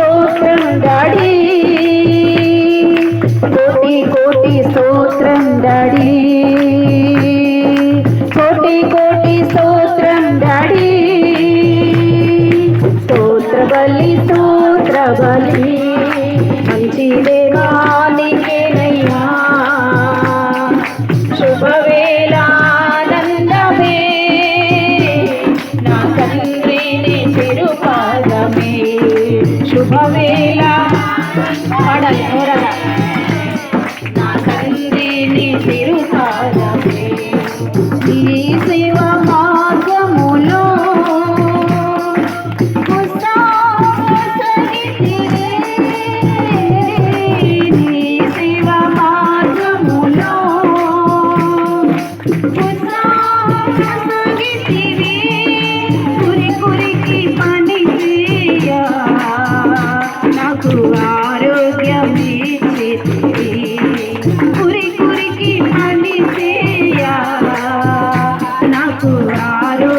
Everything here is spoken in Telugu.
డాడీ. కోటి కోటి స్తోత్రం డాడీ. కోటి కోటి స్తోత్రం డాడీ. స్తోత్ర బలి స్తోత్ర బలి మంచి దేవానికేనయ్యా పవేలా పాడాలి ఎవరగా నా తండ్రిని తిరుపాలమే ఈ సేవ మార్గములో మార్గములో నాకు ఆరో